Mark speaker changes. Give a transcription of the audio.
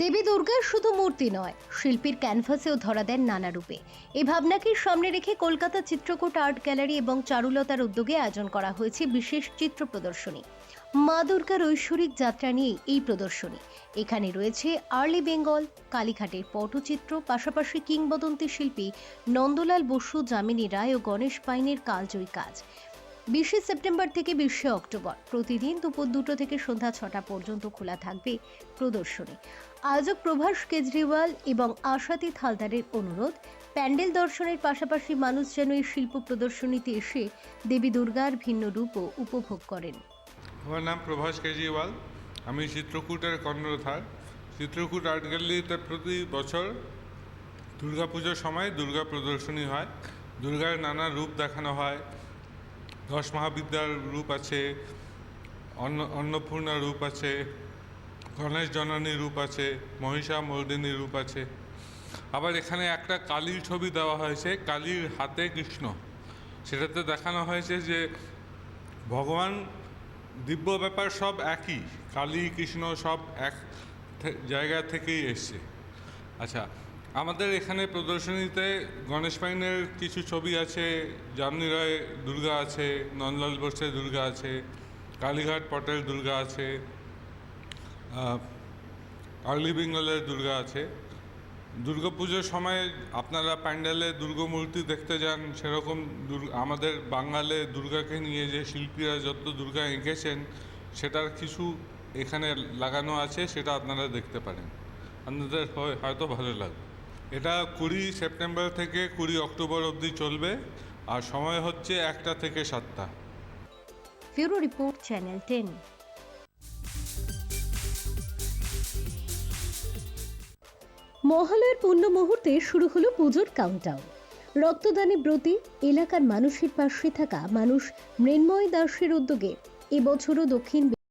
Speaker 1: দেবী দুর্গা শুধু মূর্তি নয়, শিল্পীর ক্যানভাসেও ধরা দেন নানা রূপে। এই ভাবনাকে সামনে রেখে কলকাতা চিত্রকূট আর্ট গ্যালারি এবং চারুলতার উদ্যোগে আয়োজন করা হয়েছে বিশেষ চিত্র প্রদর্শনী। মা দুর্গার ঐশ্বরিক যাত্রা নিয়ে এই প্রদর্শনী। এখানে রয়েছে আর্লি বেঙ্গল, কালীঘাটের পটচিত্র, পাশাপাশি কিংবদন্তি শিল্পী নন্দলাল বসু, যামিনী রায় ও গণেশ পাইনের কালজয়ী কাজ। বিশে সেপ্টেম্বর থেকে বিশে অক্টোবর। প্রতিদিন দুপুর দুটো থেকে সন্ধ্যা ছটা পর্যন্ত খোলা থাকবে প্রদর্শনী। আয়োজক প্রভাস কেজরিওয়াল এবং আশাতি হালদারের অনুরোধ, প্যান্ডেল দর্শনের পাশাপাশি মানুষ যেন এই শিল্প প্রদর্শনীতে এসে দেবী দুর্গার ভিন্ন রূপও উপভোগ করেন।
Speaker 2: আমার নাম প্রভাস কেজরিওয়াল। আমি চিত্রকূটের কর্ণধার। চিত্রকূট আর্ট গ্যালারিতে প্রতি বছর দুর্গাপুজোর সময় দুর্গা প্রদর্শনী হয়। দুর্গার নানা রূপ দেখানো হয়। দশ মহাবিদ্যার রূপ আছে, অন্ন, অন্নপূর্ণা রূপ আছে, গণেশ জননী রূপ আছে, মহিষা মর্দিনী রূপ আছে। আবার এখানে একটা কালীর ছবি দেওয়া হয়েছে, কালীর হাতে কৃষ্ণ। সেটাতে দেখানো হয়েছে যে ভগবান দিব্য ব্যাপার সব একই, কালী, কৃষ্ণ সব এক জায়গা থেকেই এসছে। আচ্ছা আমাদের এখানে প্রদর্শনীতে গণেশ পাইনের কিছু ছবি আছে, জামনি রায় দুর্গা আছে, নন্দলাল বসের দুর্গা আছে, কালীঘাট পটেল দুর্গা আছে আর্লি বেঙ্গলের দুর্গা আছে। দুর্গাপুজোর সময় আপনারা প্যান্ডেলে দুর্গামূর্তি দেখতে যান, সেরকম আমাদের বাঙালে দুর্গাকে নিয়ে যে শিল্পীরা যত দুর্গা এঁকেছেন, সেটার কিছু এখানে লাগানো আছে, সেটা আপনারা দেখতে পারেন। আপনাদের হয়- হয়তো ভালো লাগবে। এটা কুড়ি সেপ্টেম্বর থেকে কুড়ি অক্টোবর অবধি চলবে, আর সময় হচ্ছে একটা থেকে সাতটা।
Speaker 1: Bureau report, channel ten. মহালয়ের পূর্ণ মুহূর্তে শুরু হলো পুজোর কাউন্টডাউন রক্তদানে ব্রতী, এলাকার মানুষের পাশে থাকা মানুষ মৃন্ময় দাসের উদ্যোগে এবছরও দক্ষিণ